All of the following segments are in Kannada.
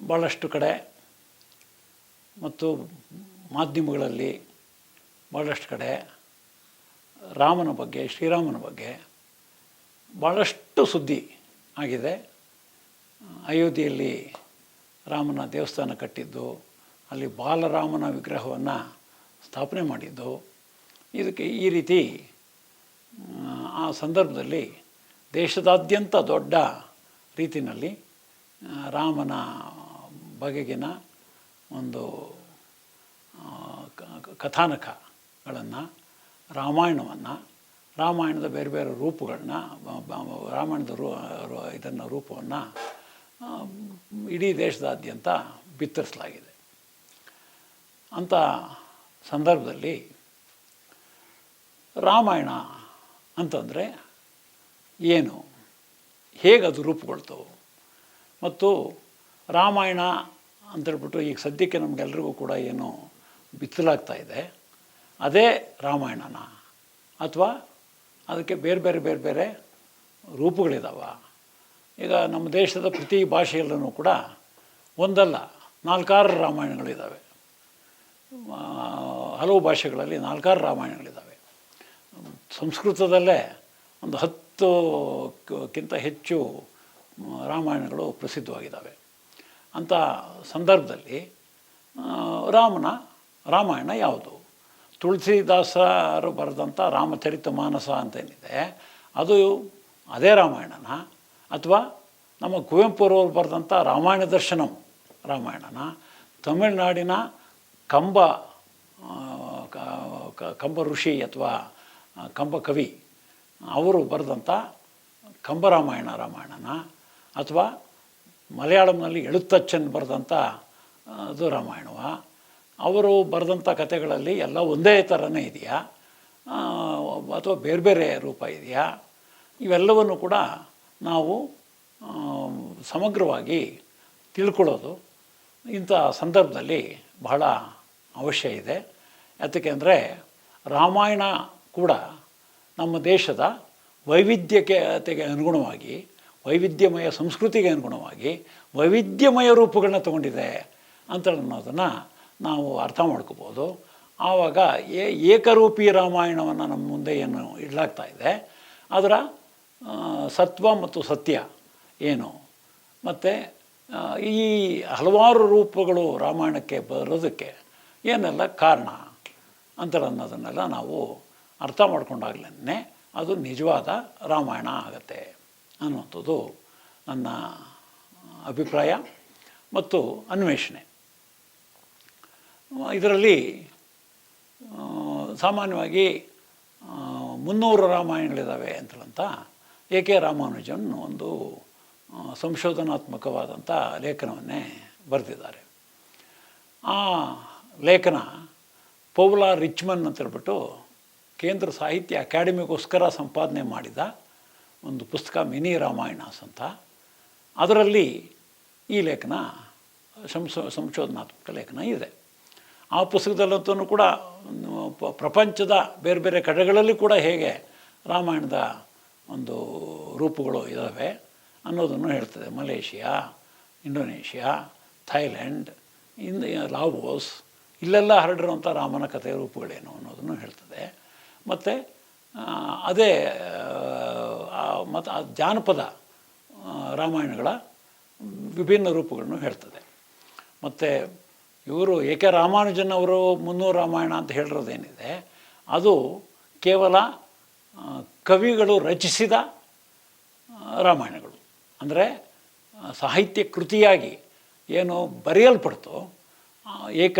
ಭಾಳಷ್ಟು ಕಡೆ ಮತ್ತು ಮಾಧ್ಯಮಗಳಲ್ಲಿ ಭಾಳಷ್ಟು ಕಡೆ ರಾಮನ ಬಗ್ಗೆ ಶ್ರೀರಾಮನ ಬಗ್ಗೆ ಭಾಳಷ್ಟು ಸುದ್ದಿ ಆಗಿದೆ. ಅಯೋಧ್ಯೆಯಲ್ಲಿ ರಾಮನ ದೇವಸ್ಥಾನ ಕಟ್ಟಿದ್ದು ಅಲ್ಲಿ ಬಾಲರಾಮನ ವಿಗ್ರಹವನ್ನು ಸ್ಥಾಪನೆ ಮಾಡಿದ್ದು ಇದಕ್ಕೆ ಈ ರೀತಿ ಆ, ಸಂದರ್ಭದಲ್ಲಿ ದೇಶದಾದ್ಯಂತ ದೊಡ್ಡ ರೀತಿಯಲ್ಲಿ ರಾಮನ ಬಗೆಗಿನ ಒಂದು ಕಥಾನಕಗಳನ್ನು, ರಾಮಾಯಣವನ್ನು, ರಾಮಾಯಣದ ಬೇರೆ ಬೇರೆ ರೂಪಗಳನ್ನ ರಾಮಾಯಣದ ರೂ ಇದನ್ನು ರೂಪವನ್ನು ಇಡೀ ದೇಶದಾದ್ಯಂತ ಬಿತ್ತರಿಸಲಾಗಿದೆ. ಅಂಥ ಸಂದರ್ಭದಲ್ಲಿ ರಾಮಾಯಣ ಅಂತಂದರೆ ಏನು? ಹೇಗೆ ಅದು ರೂಪುಗೊಳ್ತು ಮತ್ತು ರಾಮಾಯಣ ಅಂತೇಳ್ಬಿಟ್ಟು ಈಗ ಸದ್ಯಕ್ಕೆ ನಮಗೆಲ್ರಿಗೂ ಕೂಡ ಏನು ಬಿತ್ತಲಾಗ್ತಾ ಇದೆ. ಅದೇ ರಾಮಾಯಣನ. ಅಥವಾ ಅದಕ್ಕೆ ಬೇರೆ ಬೇರೆ ಬೇರೆ ಬೇರೆ ರೂಪಗಳಿದಾವ. ಈಗ ನಮ್ಮ ದೇಶದ ಪ್ರತಿ ಭಾಷೆಯಲ್ಲೂ ಕೂಡ ಒಂದಲ್ಲ, ನಾಲ್ಕಾರು ರಾಮಾಯಣಗಳಿದ್ದಾವೆ ಹಲವು ಭಾಷೆಗಳಲ್ಲಿ ನಾಲ್ಕಾರು ರಾಮಾಯಣಗಳಿದ್ದಾವೆ ಸಂಸ್ಕೃತದಲ್ಲೇ ಒಂದು ಹತ್ತು ಕ- ಕ್ಕಿಂತ ಹೆಚ್ಚು ರಾಮಾಯಣಗಳು ಪ್ರಸಿದ್ಧವಾಗಿದ್ದಾವೆ ಅಂಥ ಸಂದರ್ಭದಲ್ಲಿ ರಾಮನ, ರಾಮಾಯಣ ಯಾವುದು? ತುಳಸಿದಾಸರು ಬರೆದಂಥ ರಾಮಚರಿತ ಮಾನಸ ಅಂತೇನಿದೆ, ಅದು ಅದೇ ರಾಮಾಯಣನ, ಅಥವಾ ನಮ್ಮ ಕುವೆಂಪುರವರು ಬರೆದಂಥ ರಾಮಾಯಣ ದರ್ಶನಂ ರಾಮಾಯಣನ, ತಮಿಳುನಾಡಿನ ಕಂಬ ಕಂಬ ಋಷಿ ಅಥವಾ ಕಂಬ ಕವಿ, ಅವರು ಬರೆದಂಥ ಕಂಬರಾಮಾಯಣ ರಾಮಾಯಣನ, ಅಥವಾ ಮಲಯಾಳಂನಲ್ಲಿ ಎಳುತ್ತಚ್ಚನ್ ಬರೆದಂಥ ಅದು ರಾಮಾಯಣವ. ಅವರು ಬರೆದಂಥ ಕಥೆಗಳಲ್ಲಿ ಎಲ್ಲ ಒಂದೇ ಥರನೇ ಇದೆಯಾ? ಅಥವಾ ಬೇರೆ ಬೇರೆ ರೂಪ ಇದೆಯಾ? ಇವೆಲ್ಲವನ್ನು ಕೂಡ ನಾವು ಸಮಗ್ರವಾಗಿ ತಿಳ್ಕೊಳ್ಳೋದು. ಇಂಥ ಸಂದರ್ಭದಲ್ಲಿ ಬಹಳ ಅವಶ್ಯ ಇದೆ. ಯಾತಕ್ಕೆ ರಾಮಾಯಣ ಕೂಡ ನಮ್ಮ ದೇಶದ ವೈವಿಧ್ಯತೆಗೆ ಅನುಗುಣವಾಗಿ ವೈವಿಧ್ಯಮಯ ಸಂಸ್ಕೃತಿಗೆ ಅನುಗುಣವಾಗಿ ವೈವಿಧ್ಯಮಯ ರೂಪಗಳನ್ನ ತಗೊಂಡಿದೆ ಅಂತ ಅನ್ನೋದನ್ನು ನಾವು ಅರ್ಥ ಮಾಡ್ಕೋಬೋದು. ಆವಾಗ ಏ ಏಕರೂಪಿ ರಾಮಾಯಣವನ್ನು ನಮ್ಮ ಮುಂದೆ ಏನು ಇಡಲಾಗ್ತಾ ಇದೆ. ಅದರ ಸತ್ವ ಮತ್ತು ಸತ್ಯ ಏನು? ಮತ್ತು ಈ ಹಲವಾರು ರೂಪಗಳು ರಾಮಾಯಣಕ್ಕೆ ಬರೋದಕ್ಕೆ ಏನೆಲ್ಲ ಕಾರಣ ಅಂತ ಅನ್ನೋದನ್ನೆಲ್ಲ ನಾವು ಅರ್ಥ ಮಾಡ್ಕೊಂಡಾಗಲೇ ಅದು ನಿಜವಾದ ರಾಮಾಯಣ ಆಗತ್ತೆ. ಅನ್ನುವಂಥದ್ದು ನನ್ನ ಅಭಿಪ್ರಾಯ ಮತ್ತು ಅನ್ವೇಷಣೆ. ಇದರಲ್ಲಿ ಸಾಮಾನ್ಯವಾಗಿ ಮುನ್ನೂರು ರಾಮಾಯಣಗಳಿದ್ದಾವೆ ಅಂತಂತ ಎ ಕೆ ರಾಮಾನುಜನ್ ಒಂದು ಸಂಶೋಧನಾತ್ಮಕವಾದಂಥ ಲೇಖನವನ್ನೇ ಬರೆದಿದ್ದಾರೆ. ಆ ಲೇಖನ ಪೌಲಾ ರಿಚ್ಮನ್ ಅಂತ ಹೇಳ್ಬಿಟ್ಟು ಕೇಂದ್ರ ಸಾಹಿತ್ಯ ಅಕಾಡೆಮಿಗೋಸ್ಕರ ಸಂಪಾದನೆ ಮಾಡಿದ ಒಂದು ಪುಸ್ತಕ ಮಿನಿ ರಾಮಾಯಣಸ್ ಅಂತ. ಅದರಲ್ಲಿ ಈ ಲೇಖನ, ಸಂಶೋ, ಸಂಶೋಧನಾತ್ಮಕ ಲೇಖನ ಇದೆ. ಆ ಪುಸ್ತಕದಲ್ಲಂತೂ ಕೂಡ ಪ್ರಪಂಚದ ಬೇರೆ ಬೇರೆ ಕಡೆಗಳಲ್ಲಿ ಕೂಡ ಹೇಗೆ ರಾಮಾಯಣದ ಒಂದು ರೂಪಗಳು ಇದ್ದಾವೆ ಅನ್ನೋದನ್ನು ಹೇಳ್ತದೆ. ಮಲೇಷಿಯಾ, ಇಂಡೋನೇಷ್ಯಾ ಥೈಲ್ಯಾಂಡ್ ಇಂದ, ಲಾವೋಸ್, ಇಲ್ಲೆಲ್ಲ ಹರಡಿರುವಂಥ ರಾಮನ ಕಥೆಯ ರೂಪಗಳೇನು ಅನ್ನೋದನ್ನು ಹೇಳ್ತದೆ. ಮತ್ತು ಅದೇ ಮತ್ತು ಆ ಜಾನಪದ ರಾಮಾಯಣಗಳ ವಿಭಿನ್ನ ರೂಪಗಳನ್ನು ಹೇಳ್ತದೆ. ಮತ್ತು ಇವರು ಎ ರಾಮಾನುಜನ್ ಅವರು ಮುನ್ನೂರು ರಾಮಾಯಣ ಅಂತ ಹೇಳಿರೋದೇನಿದೆ, ಅದು ಕೇವಲ ಕವಿಗಳು ರಚಿಸಿದ ರಾಮಾಯಣಗಳು. ಅಂದರೆ ಸಾಹಿತ್ಯ ಕೃತಿಯಾಗಿ ಏನು ಬರೆಯಲ್ಪಡ್ತು ಏಕ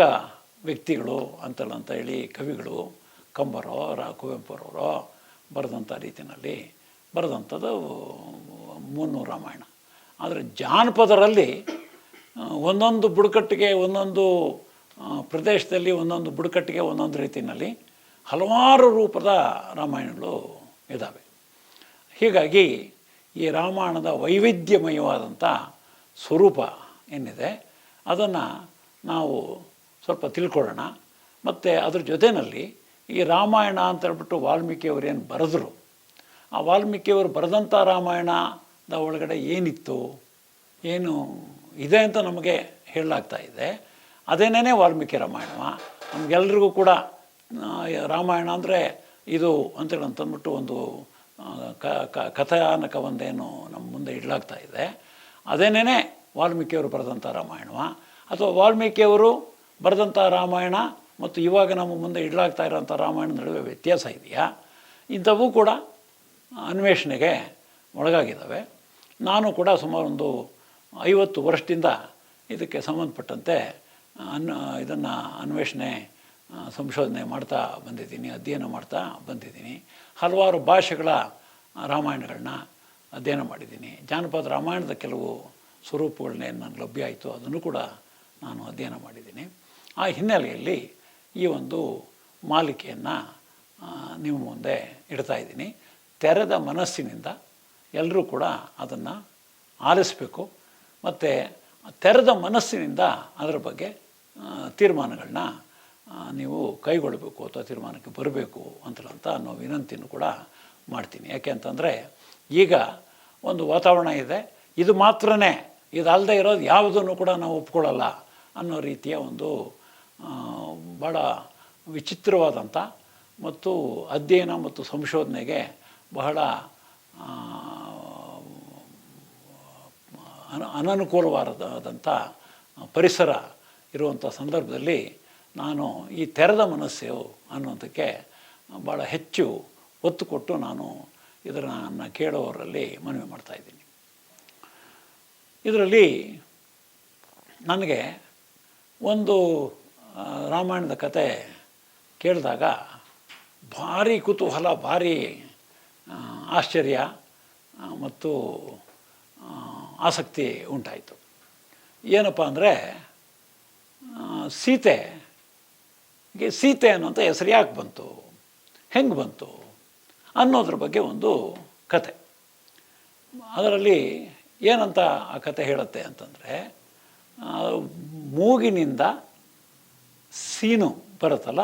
ವ್ಯಕ್ತಿಗಳು ಅಂತಲ್ಲ ಅಂತ ಹೇಳಿ ಕವಿಗಳು ಕಂಬರೋ, ರಾ, ಕುವೆಂಪುರವರೋ ಬರೆದಂಥ ರೀತಿಯಲ್ಲಿ ಬರೆದಂಥದ್ದು ಮುನ್ನೂರು ರಾಮಾಯಣ. ಆದರೆ ಜಾನಪದರಲ್ಲಿ ಒಂದೊಂದು ಬುಡಕಟ್ಟಿಗೆ ಒಂದೊಂದು ಪ್ರದೇಶದಲ್ಲಿ ಒಂದೊಂದು ಬುಡಕಟ್ಟಿಗೆ ಒಂದೊಂದು ರೀತಿಯಲ್ಲಿ ಹಲವಾರು ರೂಪದ ರಾಮಾಯಣಗಳು ಇದ್ದಾವೆ. ಹೀಗಾಗಿ ಈ ರಾಮಾಯಣದ ವೈವಿಧ್ಯಮಯವಾದಂಥ ಸ್ವರೂಪ ಏನಿದೆ, ಅದನ್ನು ನಾವು ಸ್ವಲ್ಪ ತಿಳ್ಕೊಳ್ಳೋಣ. ಮತ್ತು ಅದ್ರ ಜೊತೆಯಲ್ಲಿ ಈ ರಾಮಾಯಣ ಅಂತ ಹೇಳ್ಬಿಟ್ಟು ವಾಲ್ಮೀಕಿಯವರು ಏನು ಬರೆದ್ರು ಆ ವಾಲ್ಮೀಕಿಯವರು ಬರೆದಂಥ ರಾಮಾಯಣದ ಒಳಗಡೆ ಏನಿತ್ತು ಏನು ಇದೆ ಅಂತ ನಮಗೆ ಹೇಳಲಾಗ್ತಾ ಇದೆ. ಅದೇನೇ ವಾಲ್ಮೀಕಿ ರಾಮಾಯಣ ನಮಗೆಲ್ರಿಗೂ ಕೂಡ ರಾಮಾಯಣ ಅಂದರೆ ಇದು ಅಂತೇಳಿ ಅಂತಂದ್ಬಿಟ್ಟು ಒಂದು ಆ, ಕ ಕ ಕಥಾನಕ ಒಂದೇನು ನಮ್ಮ ಮುಂದೆ ಇಡಲಾಗ್ತಾ ಇದೆ. ಅದೇನೇ ವಾಲ್ಮೀಕಿಯವರು ಬರೆದಂಥ ರಾಮಾಯಣವ ಅಥವಾ ವಾಲ್ಮೀಕಿಯವರು ಬರೆದಂಥ ರಾಮಾಯಣ ಮತ್ತು ಇವಾಗ ನಮ್ಮ ಮುಂದೆ ಇಡಲಾಗ್ತಾ ಇರೋಂಥ ರಾಮಾಯಣದ ನಡುವೆ ವ್ಯತ್ಯಾಸ ಇದೆಯಾ? ಇಂಥವು ಕೂಡ ಅನ್ವೇಷಣೆಗೆ ಒಳಗಾಗಿದ್ದಾವೆ. ನಾನು ಕೂಡ ಸುಮಾರು ಒಂದು ಐವತ್ತು ವರ್ಷದಿಂದ ಇದಕ್ಕೆ ಸಂಬಂಧಪಟ್ಟಂತೆ ಅನ್, ಇದನ್ನು ಅನ್ವೇಷಣೆ ಸಂಶೋಧನೆ ಮಾಡ್ತಾ ಬಂದಿದ್ದೀನಿ, ಅಧ್ಯಯನ ಮಾಡ್ತಾ ಬಂದಿದ್ದೀನಿ. ಹಲವಾರು ಭಾಷೆಗಳ ರಾಮಾಯಣಗಳನ್ನ ಅಧ್ಯಯನ ಮಾಡಿದ್ದೀನಿ. ಜಾನಪದ ರಾಮಾಯಣದ ಕೆಲವು ಸ್ವರೂಪಗಳನ್ನೇ ನನಗೆ ಲಭ್ಯ ಆಯಿತು, ಅದನ್ನು ಕೂಡ ನಾನು ಅಧ್ಯಯನ ಮಾಡಿದ್ದೀನಿ. ಆ ಹಿನ್ನೆಲೆಯಲ್ಲಿ ಈ ಒಂದು ಮಾಲಿಕೆಯನ್ನು ನಿಮ್ಮ ಮುಂದೆ ಇಡ್ತಾ ಇದ್ದೀನಿ. ತೆರೆದ ಮನಸ್ಸಿನಿಂದ ಎಲ್ಲರೂ ಕೂಡ ಅದನ್ನು ಆಲಿಸಬೇಕು. ಮತ್ತು ತೆರೆದ ಮನಸ್ಸಿನಿಂದ ಅದರ ಬಗ್ಗೆ ತೀರ್ಮಾನಗಳನ್ನ ನೀವು ಕೈಗೊಳ್ಳಬೇಕು ಅಥವಾ ತೀರ್ಮಾನಕ್ಕೆ ಬರಬೇಕು ಅಂತಲಂತ ಅನ್ನೋ ವಿನಂತಿಯನ್ನು ಕೂಡ ಮಾಡ್ತೀನಿ. ಯಾಕೆ ಅಂತಂದರೆ ಈಗ ಒಂದು ವಾತಾವರಣ ಇದೆ, ಇದು ಮಾತ್ರನೇ ಇದಲ್ಲದೆ ಇರೋದು ಯಾವುದನ್ನು ಕೂಡ ನಾವು ಒಪ್ಕೊಳ್ಳಲ್ಲ ಅನ್ನೋ ರೀತಿಯ ಒಂದು ಭಾಳ ವಿಚಿತ್ರವಾದಂಥ ಮತ್ತು ಅಧ್ಯಯನ ಮತ್ತು ಸಂಶೋಧನೆಗೆ ಬಹಳ ಅನ ಅನನುಕೂಲವಾದಂಥ ಪರಿಸರ ಇರುವಂಥ ಸಂದರ್ಭದಲ್ಲಿ ನಾನು ಈ ತೆರೆದ ಮನಸ್ಸು ಅನ್ನೋದಕ್ಕೆ ಭಾಳ ಹೆಚ್ಚು ಒತ್ತು ಕೊಟ್ಟು ನಾನು ಇದನ್ನು ಕೇಳೋರಲ್ಲಿ ಮನವಿ ಮಾಡ್ತಾಯಿದ್ದೀನಿ ಇದರಲ್ಲಿ ನನಗೆ ಒಂದು ರಾಮಾಯಣದ ಕತೆ ಕೇಳಿದಾಗ ಭಾರಿ ಕುತೂಹಲ, ಭಾರಿ ಆಶ್ಚರ್ಯ ಮತ್ತು ಆಸಕ್ತಿ ಉಂಟಾಯಿತು. ಏನಪ್ಪ ಅಂದರೆ ಸೀತೆಗೆ ಸೀತೆ ಅನ್ನೋಂಥ ಹೆಸರು ಯಾಕೆ ಬಂತು, ಹೆಂಗೆ ಬಂತು ಅನ್ನೋದ್ರ ಬಗ್ಗೆ ಒಂದು ಕತೆ. ಅದರಲ್ಲಿ ಏನಂತ ಆ ಕತೆ ಹೇಳುತ್ತೆ ಅಂತಂದರೆ ಮೂಗಿನಿಂದ ಸೀನು ಬರುತ್ತಲ್ಲ,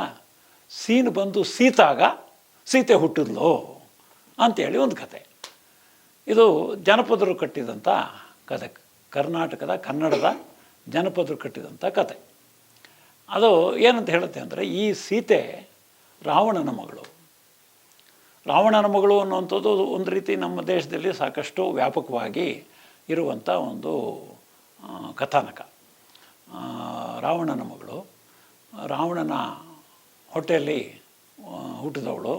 ಸೀನು ಬಂದು ಸೀತಾಗ, ಸೀತೆ ಹುಟ್ಟಿದ್ಲು. ಅಂತೇಳಿ ಒಂದು ಕತೆ. ಇದು ಜನಪದರು ಕಟ್ಟಿದಂಥ ಕತೆ. ಕರ್ನಾಟಕದ, ಕನ್ನಡದ ಜನಪದರು ಕಟ್ಟಿದಂಥ ಕತೆ. ಅದು ಏನಂತ ಹೇಳುತ್ತೆ ಅಂದರೆ ಈ ಸೀತೆ ರಾವಣನ ಮಗಳು. ರಾವಣನ ಮಗಳು ಅನ್ನುವಂಥದ್ದು ಒಂದು ರೀತಿ ನಮ್ಮ ದೇಶದಲ್ಲಿ ಸಾಕಷ್ಟು ವ್ಯಾಪಕವಾಗಿ ಇರುವಂಥ ಒಂದು ಕಥಾನಕ. ರಾವಣನ ಮಗಳು. ರಾವಣನ ಹೊಟ್ಟೆಯಲ್ಲಿ ಹುಟ್ಟಿದವಳು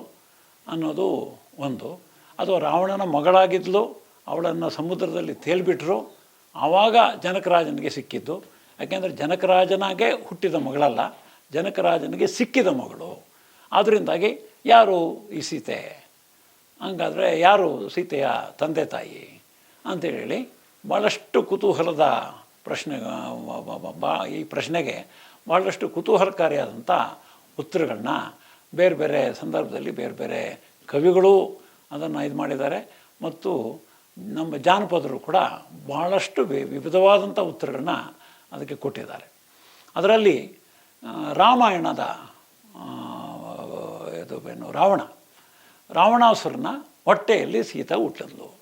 ಅನ್ನೋದು ಒಂದು. ಅದು ರಾವಣನ ಮಗಳಾಗಿದ್ಲು, ಅವಳನ್ನು ಸಮುದ್ರದಲ್ಲಿ ತೇಲ್ಬಿಟ್ರು. ಆವಾಗ ಜನಕರಾಜನಿಗೆ ಸಿಕ್ಕಿದ್ದು. ಯಾಕೆಂದರೆ ಜನಕರಾಜನಾಗೆ ಹುಟ್ಟಿದ ಮಗಳಲ್ಲ, ಜನಕರಾಜನಿಗೆ ಸಿಕ್ಕಿದ ಮಗಳು. ಆದ್ದರಿಂದಾಗಿ ಯಾರು ಈ ಸೀತೆ? ಹಂಗಾದರೆ ಯಾರು ಸೀತೆಯ ತಂದೆ ತಾಯಿ ಅಂತೇಳಿ ಭಾಳಷ್ಟು ಕುತೂಹಲದ ಪ್ರಶ್ನೆ ಈ ಪ್ರಶ್ನೆಗೆ ಭಾಳಷ್ಟು ಕುತೂಹಲಕಾರಿಯಾದಂಥ ಉತ್ತರಗಳನ್ನ ಬೇರೆ ಬೇರೆ ಸಂದರ್ಭದಲ್ಲಿ ಬೇರೆ ಬೇರೆ ಕವಿಗಳು ಅದನ್ನು ಇದು ಮಾಡಿದ್ದಾರೆ. ಮತ್ತು ನಮ್ಮ ಜಾನಪದರು ಕೂಡ ಭಾಳಷ್ಟು ವಿ- ವಿವಿಧವಾದಂಥ ಉತ್ತರಗಳನ್ನ ಅದಕ್ಕೆ ಕೊಟ್ಟಿದ್ದಾರೆ. ಅದರಲ್ಲಿ ರಾಮಾಯಣದ ಇದು ಏನು, ರಾವಣ. ರಾವಣಾಸುರನ ಹೊಟ್ಟೆಯಲ್ಲಿ ಸೀತಾ ಹುಟ್ಟಿದ್ಲು.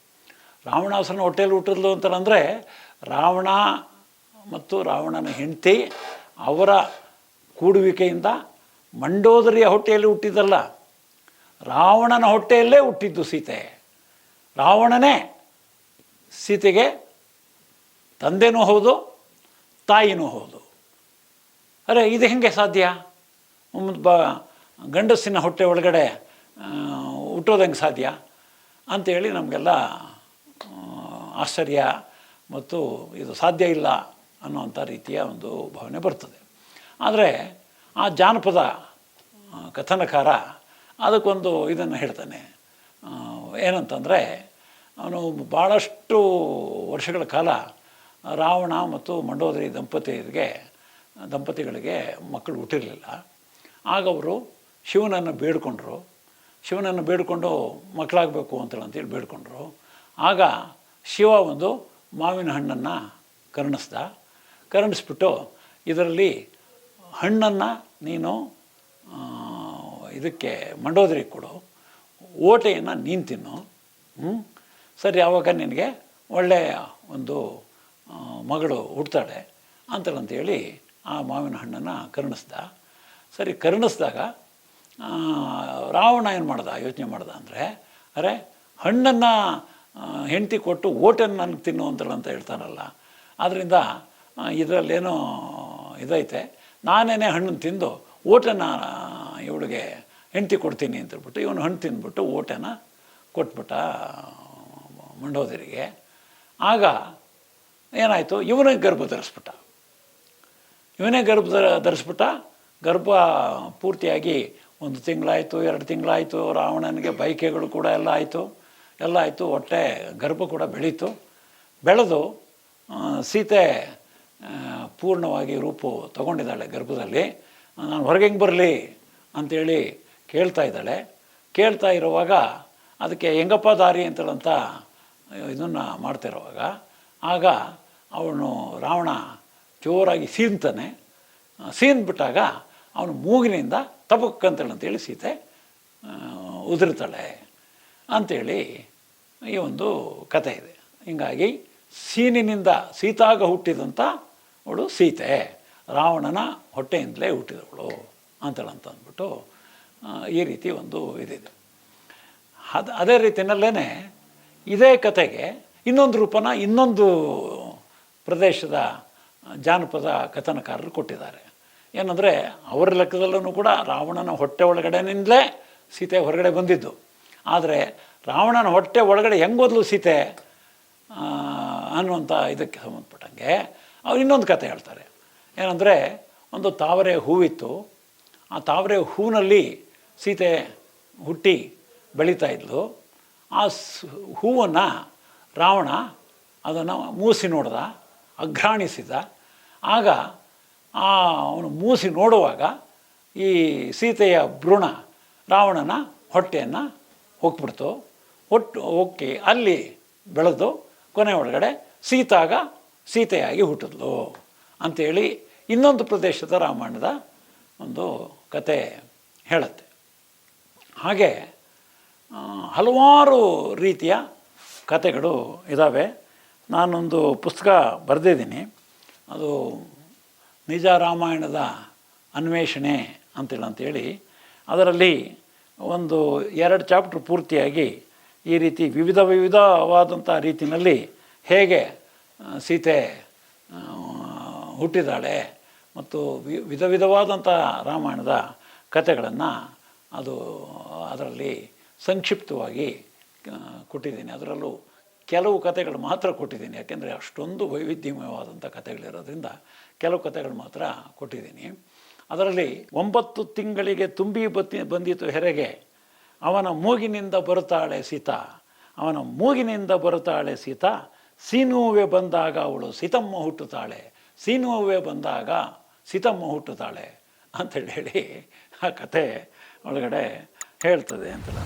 ರಾವಣಾಸುರನ ಹೊಟ್ಟೆಯಲ್ಲಿ ಹುಟ್ಟಿದ್ಲು ಅಂತಂದರೆ ರಾವಣ ಮತ್ತು ರಾವಣನ ಹೆಂಡತಿ ಅವರ ಕೂಡುವಿಕೆಯಿಂದ ಮಂಡೋದರಿಯ ಹೊಟ್ಟೆಯಲ್ಲಿ ಹುಟ್ಟಿದ್ದಲ್ಲ. ರಾವಣನ ಹೊಟ್ಟೆಯಲ್ಲೇ ಹುಟ್ಟಿದ್ದು ಸೀತೆ. ರಾವಣನೇ ಸೀತೆಗೆ ತಂದೆನೂ ಹೌದು, ತಾಯಿನೂ ಹೌದು. ಅರೆ, ಇದು ಹೆಂಗೆ ಸಾಧ್ಯ? ಬ, ಗಂಡಸಿನ ಹೊಟ್ಟೆ ಒಳಗಡೆ ಹುಟ್ಟೋದಂಗೆ ಸಾಧ್ಯ? ಅಂಥೇಳಿ ನಮಗೆಲ್ಲ ಆಶ್ಚರ್ಯ ಮತ್ತು ಇದು ಸಾಧ್ಯ ಇಲ್ಲ ಅನ್ನುವಂಥ ರೀತಿಯ ಒಂದು ಭಾವನೆ ಬರ್ತದೆ. ಆದರೆ ಆ ಜಾನಪದ ಕಥನಕಾರ ಅದಕ್ಕೊಂದು ಇದನ್ನು ಹೇಳ್ತಾನೆ. ಏನಂತಂದರೆ, ಅವನು ಭಾಳಷ್ಟು ವರ್ಷಗಳ ಕಾಲ ರಾವಣ ಮತ್ತು ಮಂಡೋದರಿ ದಂಪತಿಗೆ, ದಂಪತಿಗಳಿಗೆ ಮಕ್ಕಳು ಹುಟ್ಟಿರಲಿಲ್ಲ. ಆಗ ಅವರು ಶಿವನನ್ನು ಬೇಡಿಕೊಂಡ್ರು. ಶಿವನನ್ನು ಬೇಡಿಕೊಂಡು ಮಕ್ಕಳಾಗಬೇಕು ಅಂತೇಳಿ ಬೇಡಿಕೊಂಡ್ರು. ಆಗ ಶಿವ ಒಂದು ಮಾವಿನ ಹಣ್ಣನ್ನು ಕರುಣಿಸ್ದ. ಕರುಣಿಸ್ಬಿಟ್ಟು, ಇದರಲ್ಲಿ ಹಣ್ಣನ್ನು ನೀನು ಇದಕ್ಕೆ ಮಂಡೋದರಿಗೆ ಕೊಡು, ಓಟೆಯನ್ನು ನೀನು ತಿನ್ನು ಹ್ಞೂ ಸರಿ ಆವಾಗ ನಿನಗೆ ಒಳ್ಳೆಯ ಒಂದು ಮಗಳು ಹುಡ್ತಾಳೆ ಅಂತೇಳಿ ಆ ಮಾವಿನ ಹಣ್ಣನ್ನು ಕರುಣಿಸ್ದ. ಸರಿ, ಕರುಣಿಸ್ದಾಗ ರಾವಣ ಏನು ಮಾಡ್ದ, ಯೋಚನೆ ಮಾಡ್ದ ಅಂದರೆ, ಅರೆ, ಹಣ್ಣನ್ನು ಹೆಂಡತಿ ಕೊಟ್ಟು ಓಟನ್ನು ನನಗೆ ತಿನ್ನು ಅಂತ ಹೇಳ್ತಾನಲ್ಲ. ಆದ್ದರಿಂದ ಇದರಲ್ಲೇನೋ ಇದೈತೆ, ನಾನೇನೇ ಹಣ್ಣನ್ನು ತಿಂದು ಓಟನ್ನು ಇವಳಿಗೆ ಹೆಂಡತಿ ಕೊಡ್ತೀನಿ ಅಂತ ಹೇಳ್ಬಿಟ್ಟು, ಇವನು ಹಣ್ಣು ತಿಂದ್ಬಿಟ್ಟು ಓಟನ ಕೊಟ್ಬಿಟ್ಟ ಮಂಡೋದರಿಗೆ. ಆಗ ಏನಾಯಿತು? ಇವನೇ ಗರ್ಭ ಧರಿಸ್ಬಿಟ್ಟ. ಇವನೇ ಗರ್ಭ ಧರ- ಧರಿಸ್ಬಿಟ್ಟ, ಗರ್ಭ ಪೂರ್ತಿಯಾಗಿ ಒಂದು ತಿಂಗಳಾಯಿತು, ಎರಡು ತಿಂಗಳಾಯಿತು, ರಾವಣನಿಗೆ ಬೈಕೆಗಳು ಕೂಡ ಎಲ್ಲ ಆಯಿತು. ಎಲ್ಲ ಆಯಿತು, ಹೊಟ್ಟೆ ಗರ್ಭ ಕೂಡ ಬೆಳೀತು. ಬೆಳೆದು ಸೀತೆ ಪೂರ್ಣವಾಗಿ ರೂಪು ತಗೊಂಡಿದ್ದಾಳೆ ಗರ್ಭದಲ್ಲಿ. ನಾನು ಹೊರಗೆ ಹೆಂಗೆ ಬರಲಿ? ಅಂಥೇಳಿ ಕೇಳ್ತಾ ಇದ್ದಾಳೆ. ಕೇಳ್ತಾ ಇರುವಾಗ ಅದಕ್ಕೆ, ಹೆಂಗಪ್ಪ ದಾರಿ? ಅಂತೇಳಂತ, ಇದನ್ನು ಮಾಡ್ತಿರುವಾಗ ಆಗ ಅವನು ರಾವಣ ಜೋರಾಗಿ ಸೀನ್ತಾನೆ ಸೀನ್ಬಿಟ್ಟಾಗ ಅವನು ಮೂಗಿನಿಂದ ಅಂತೇಳಿ ಸೀತೆ ಉದುರ್ತಾಳೆ. ಅಂಥೇಳಿ ಈ ಒಂದು ಕಥೆ ಇದೆ. ಹೀಗಾಗಿ ಸೀನಿನಿಂದ ಸೀತಾಗ ಹುಟ್ಟಿದಂಥ ಅವಳು ಸೀತೆ. ರಾವಣನ ಹೊಟ್ಟೆಯಿಂದಲೇ ಹುಟ್ಟಿದವಳು ಅಂತೇಳಂತ ಅಂದ್ಬಿಟ್ಟು ಈ ರೀತಿ ಒಂದು ಇದಿದೆ ಅದು, ಅದೇ ರೀತಿಯಲ್ಲೇ ಇದೇ ಕತೆಗೆ ಇನ್ನೊಂದು ರೂಪನ ಇನ್ನೊಂದು ಪ್ರದೇಶದ ಜಾನಪದ ಕಥನಕಾರರು ಕೊಟ್ಟಿದ್ದಾರೆ. ಏನಂದರೆ ಅವರ ಲೆಕ್ಕದಲ್ಲೂ ಕೂಡ ರಾವಣನ ಹೊಟ್ಟೆ ಒಳಗಡೆನಿಂದಲೇ ಸೀತೆ ಹೊರಗಡೆ ಬಂದಿದ್ದು. ಆದರೆ ರಾವಣನ ಹೊಟ್ಟೆ ಒಳಗಡೆ ಹೆಂಗೋದ್ಲು ಸೀತೆ? ಅನ್ನುವಂಥ ಇದಕ್ಕೆ ಸಂಬಂಧಪಟ್ಟಂಗೆ ಅವ್ರು ಇನ್ನೊಂದು ಕತೆ ಹೇಳ್ತಾರೆ. ಏನಂದರೆ ಒಂದು ತಾವರೆ ಹೂವಿತ್ತು. ಆ ತಾವರೆ ಹೂವಿನಲ್ಲಿ ಸೀತೆ ಹುಟ್ಟಿ ಬೆಳೀತಾ ಇದ್ಲು. ಆ ಹೂವನ್ನು ರಾವಣ ಅದನ್ನು ಮೂಸಿ ನೋಡ್ದ, ಅಘ್ರಾಣಿಸಿದ. ಆಗ ಆ ಅವನು ಮೂಸಿ ನೋಡುವಾಗ ಈ ಸೀತೆಯ ಭ್ರೂಣ ರಾವಣನ ಹೊಟ್ಟೆಯನ್ನು ಹೋಗ್ಬಿಡ್ತು ಹೊಟ್ಟು ಹೋಗಿ ಅಲ್ಲಿ ಬೆಳೆದು ಕೊನೆ ಒಳಗಡೆ ಸೀತಾಗ ಸೀತೆಯಾಗಿ ಹುಟ್ಟಿದ್ಲು ಅಂಥೇಳಿ ಇನ್ನೊಂದು ಪ್ರದೇಶದ ರಾಮಾಯಣದ ಒಂದು ಕತೆ ಹೇಳುತ್ತೆ. ಹಾಗೆ ಹಲವಾರು ರೀತಿಯ ಕತೆಗಳು ಇದ್ದಾವೆ ನಾನೊಂದು ಪುಸ್ತಕ ಬರೆದಿದ್ದೀನಿ. ಅದು ನಿಜ ರಾಮಾಯಣದ ಅನ್ವೇಷಣೆ ಅಂತೇಳಿ ಅಂತೇಳಿ ಅದರಲ್ಲಿ ಒಂದು ಎರಡು ಚಾಪ್ಟರ್ ಪೂರ್ತಿಯಾಗಿ ಈ ರೀತಿ ವಿವಿಧ ವಿವಿಧವಾದಂಥ ರೀತಿಯಲ್ಲಿ ಹೇಗೆ ಸೀತೆ ಹುಟ್ಟಿದಾಳೆ ಮತ್ತು ವಿಧ ವಿಧವಾದಂಥ ರಾಮಾಯಣದ ಕಥೆಗಳನ್ನು ಅದು, ಅದರಲ್ಲಿ ಸಂಕ್ಷಿಪ್ತವಾಗಿ ಕೊಟ್ಟಿದ್ದೀನಿ. ಅದರಲ್ಲೂ ಕೆಲವು ಕಥೆಗಳು ಮಾತ್ರ ಕೊಟ್ಟಿದ್ದೀನಿ. ಯಾಕೆಂದರೆ ಅಷ್ಟೊಂದು ವೈವಿಧ್ಯಮಯವಾದಂಥ ಕಥೆಗಳಿರೋದ್ರಿಂದ ಕೆಲವು ಕಥೆಗಳು ಮಾತ್ರ ಕೊಟ್ಟಿದ್ದೀನಿ. ಅದರಲ್ಲಿ ಒಂಬತ್ತು ತಿಂಗಳಿಗೆ ತುಂಬಿ ಬತ್ತಿ ಬಂದಿತು ಹೆರೆಗೆ. ಅವನ ಮೂಗಿನಿಂದ ಬರುತ್ತಾಳೆ ಸೀತಾ. ಅವನ ಮೂಗಿನಿಂದ ಬರುತ್ತಾಳೆ ಸೀತಾ. ಸೀನುವೆ ಬಂದಾಗ ಅವಳು ಸೀತಮ್ಮ ಹುಟ್ಟುತ್ತಾಳೆ. ಸೀನುವೆ ಬಂದಾಗ ಸೀತಮ್ಮ ಹುಟ್ಟುತ್ತಾಳೆ. ಅಂತೇಳಿ ಹೇಳಿ ಆ ಕತೆ ಒಳಗಡೆ ಹೇಳ್ತದೆ ಅಂತಲ್ಲ